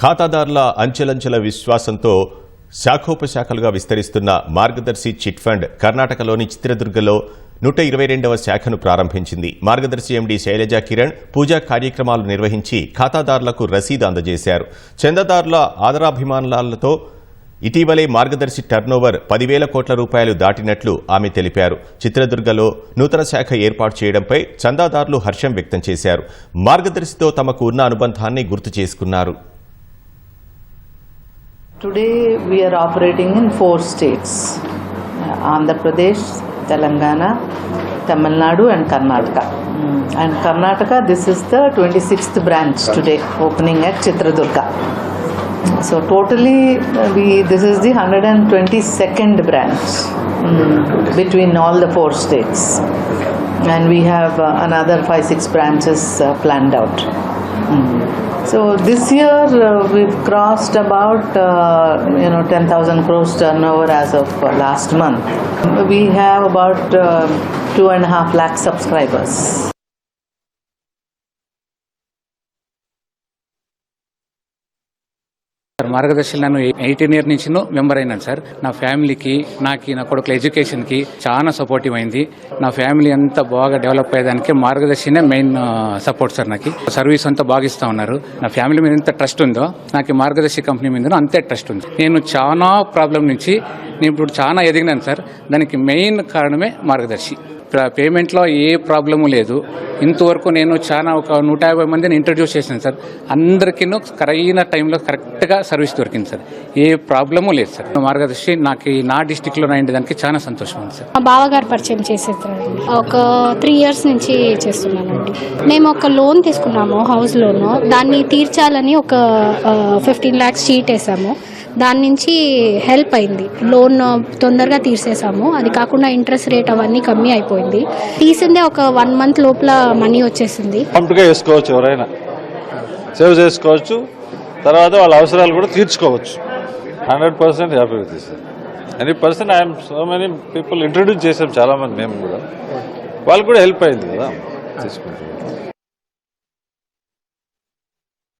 ఖాతాదారుల అంచెలంచెల విశ్వాసంతో శాఖోపశాఖలుగా విస్తరిస్తున్న మార్గదర్శి చిట్ ఫండ్ కర్ణాటకలోని చిత్రదుర్గలో నూట ఇరవై రెండవ శాఖను ప్రారంభించింది. మార్గదర్శి ఎండీ శైలజ కిరణ్ పూజా కార్యక్రమాలు నిర్వహించి ఖాతాదారులకు రసీదు అందజేశారు. చందాదారుల ఆదరాభిమానాలతో ఇటీవలే మార్గదర్శి టర్నోవర్ పదివేల కోట్ల రూపాయలు దాటినట్లు ఆమె తెలిపారు. చిత్రదుర్గలో నూతన శాఖ ఏర్పాటు చేయడంపై చందాదారులు హర్షం వ్యక్తం చేశారు. మార్గదర్శితో తమకు ఉన్న అనుబంధాన్ని గుర్తు చేసుకున్నారు. Today we are operating in four states Andhra Pradesh, Telangana, Tamil Nadu, and Karnataka. Mm, And Karnataka, this is the 26th branch today, opening at Chitradurga. So totally, we this is the 122nd branch mm, between all the four states, and we have uh, another five six branches uh, planned out. So this year uh, we've crossed about uh, you know 10,000 crores turnover as of uh, last month. We have about uh, two and a half lakh subscribers. Sir Margadarsi నన్ను eighteen year నుంచి member అయినాను sir. నా ఫ్యామిలీకి నాకు నా కొడుకుల ఎడ్యుకేషన్కి చాలా సపోర్టివ్ అయింది. నా ఫ్యామిలీ అంతా బాగా డెవలప్ అయ్యేదానికి మార్గదర్శినే మెయిన్ సపోర్ట్ సార్ నాకు. సర్వీస్ అంతా బాగా ఇస్తా ఉన్నారు. నా ఫ్యామిలీ మీద ఎంత ట్రస్ట్ ఉందో నాకు మార్గదర్శి కంపెనీ మీద అంతే ట్రస్ట్ ఉంది. నేను చాలా ప్రాబ్లం నుంచి నేను ఇప్పుడు చాలా ఎదిగినాను సార్. దానికి మెయిన్ కారణమే మార్గదర్శి. పేమెంట్లో ఏ ప్రాబ్లము లేదు. ఇంతవరకు నేను చాలా ఒక నూట యాభై మందిని ఇంట్రడ్యూస్ చేశాను సార్. అందరికీ కరైన టైంలో కరెక్ట్గా సర్వీస్ దొరికింది సార్. ఏ ప్రాబ్లము లేదు సార్. మార్గదర్శి నాకు ఈ నా డిస్టిక్లో అయిన దానికి చాలా సంతోషం ఉంది సార్. మా బావగారు పరిచయం చేసేది ఒక త్రీ ఇయర్స్ నుంచి చేస్తున్నానండి. మేము ఒక లోన్ తీసుకున్నాము హౌస్ లోన్. దాన్ని తీర్చాలని ఒక ఫిఫ్టీన్ ల్యాక్స్ షీట్ వేసాము. దాని నుంచి హెల్ప్ అయింది. లోన్ తొందరగా తీర్చేసాము. అది కాకుండా ఇంట్రెస్ట్ రేట్ అవన్నీ కమ్మి అయిపోయింది. తీసిందే ఒక వన్ మంత్ లోపల మనీ వచ్చేసింది. కంప్లీట్గా వేసుకోవచ్చు ఎవరైనా. సేవ్ చేసుకోవచ్చు. తర్వాత వాళ్ళ అవసరాలు కూడా తీర్చుకోవచ్చు. Hundred percent happy with this any person I'm so many people introduce చేసాం చాలా మంది మేము కూడా. వాళ్ళు కూడా హెల్ప్ అయింది కదా తీసుకుంటాం.